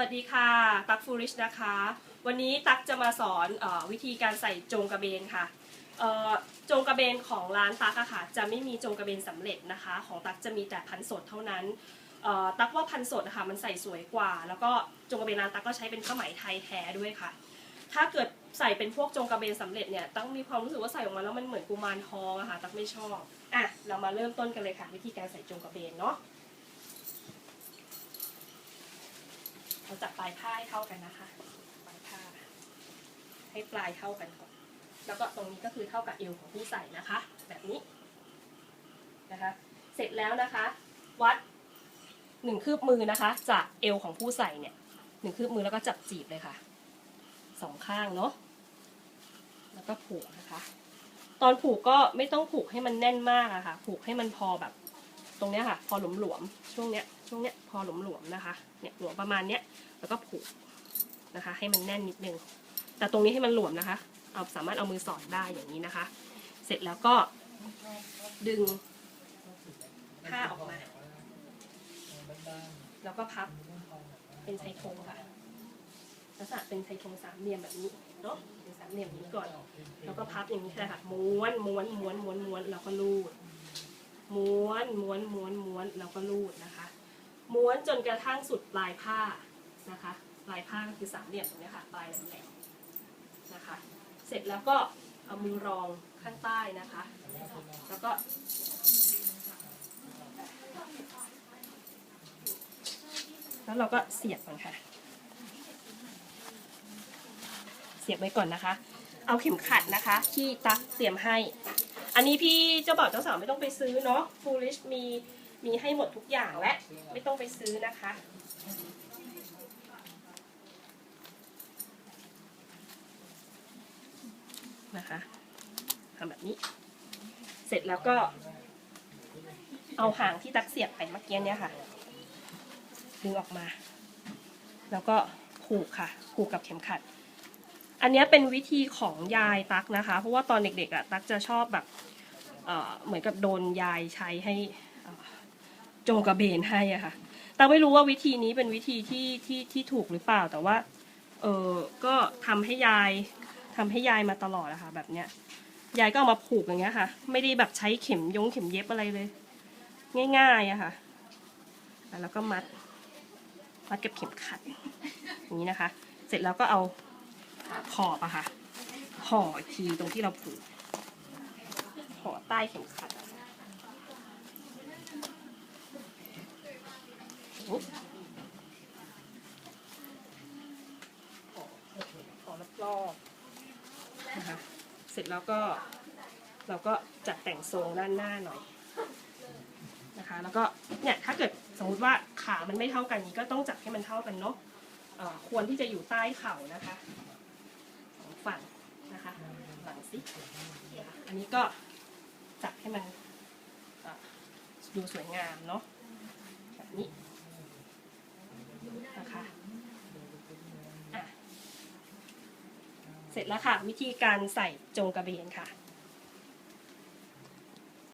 วัสดีค่ะตักฟูริชนะคะ วันนี้ตักจะมาสอนอวิธีการใส่จงกระเบนค่ะจงกระเบนของร้านตักอะค่ะจะไม่มีจงกระเบนสำเร็จนะคะ ของตักจะมีแต่พันสดเท่านั้นตักว่าพันสดอะคะมันใส่สวยกว่า แล้วก็จงกระเบนร้านตักก็ใช้เป็นผ้าไหมไทยแท้ด้วยค่ะ ถ้าเกิดใส่เป็นพวกจงกระเบนสำเร็จเนี่ยตักมีความรู้สึกว่าใส่ออกมาแล้วมันเหมือนกุมารทองอะค่ะตักไม่ชอบอะเรามาเริ่มต้นกันเลยค่ะ วิธีการใส่จงกระเบนเนาะ เราจับปลายผ้าให้เท่ากันนะคะ ปลายผ้า ให้ปลายเท่ากันก่อน แล้วก็ตรงนี้ก็คือเท่ากับเอวของผู้ใส่นะคะ แบบนี้นะคะ เสร็จแล้วนะคะ วัดหนึ่งคืบมือนะคะ จากเอวของผู้ใส่เนี่ยหนึ่งคืบมือแล้วก็จับจีบเลยค่ะสองข้างเนาะแล้วก็ผูกนะคะ ตอนผูกก็ไม่ต้องผูกให้มันแน่นมากอะค่ะ ผูกให้มันพอแบบ ตรงเนี้ยค่ะ พอหลวมๆช่วงเนี้ยช่วงเนี้ยพอหลวมๆนะคะเนี่ยหลวมประมาณเนี้ยแล้วก็ผูกนะคะ ให้มันแน่นนิดนึง แต่ตรงนี้ให้มันหลวมนะคะ เอาสามารถเอามือสอดได้อย่างนี้นะคะ เสร็จแล้วก็ดึงผ้าออกมา แล้วก็พับเป็นไชโครงค่ะลักษณะเป็นไชโครงสามเหลี่ยมแบบนี้เนาะเป็นสามเหลี่ยมอย่างนี้ก่อน แล้วก็พับอย่างนี้ค่ะม้วนม้วนม้วนม้วนม้วนแล้วก็ลูด ม้วนม้วนม้วนม้วนแล้วก็ลูดนะคะ ม้วนจนกระทั่งสุดปลายผ้านะคะปลายผ้าก็คือสามเหลี่ยมตรงนี้ค่ะปลายแหลมนะคะ เสร็จแล้วก็เอามือรองข้างใต้นะคะ แล้วก็แล้วเราก็เสียบมันค่ะ เสียบไว้ก่อนนะคะ เอาเข็มขัดนะคะ ที่ตักเตรียมให้ อันนี้พี่เจ้าบ่าวเจ้าสาวไม่ต้องไปซื้อเนาะ Foolish มีมีให้หมดทุกอย่างและไม่ต้องไปซื้อนะคะ นะคะทำแบบนี้ เสร็จแล้วก็ เอาหางที่ตักเสียบไปเมื่อกี้เนี่ยค่ะ ดึงออกมา แล้วก็ผูกค่ะ ผูกกับเข็มขัด อันนี้เป็นวิธีของยายตักนะคะ เพราะว่าตอนเด็กๆอะตักจะชอบแบบเอ่อเหมือนกับโดนยายใช้ให้จงกระเบนให้อะค่ะตักไม่รู้ว่าวิธีนี้เป็นวิธีที่ที่ที่ถูกหรือเปล่า แต่ว่าเออก็ทำให้ยายทำให้ยายมาตลอดอะคะแบบเนี้ยยายก็เอามาผูกอย่างเงี้ยค่ะ ไม่ได้แบบใช้เข็มยงเข็มเย็บอะไรเลย ง่ายๆอะค่ะ แล้วก็มัดมัดกับเข็มขัดอย่างนี้นะคะ เสร็จแล้วก็เอา ขอบอะค่ะห่ออีกทีตรงที่เราผูกห่อใต้เข็มขัดห่อรอบๆนะคะเสร็จแล้วก็เราก็จัดแต่งทรงด้านหน้าหน่อยนะคะ แล้วก็เนี่ยถ้าเกิดสมมุติว่าขามันไม่เท่ากันนี้ก็ต้องจัดให้มันเท่ากันเนาะเอ่อควรที่จะอยู่ใต้เข่านะคะสองฝั่งนะคะิอันนี้ก็จับให้มันดูสวยงามเนาะแบบนี้นะคะอะเสร็จแล้วค่ะ วิธีการใส่จงกระเบนค่ะ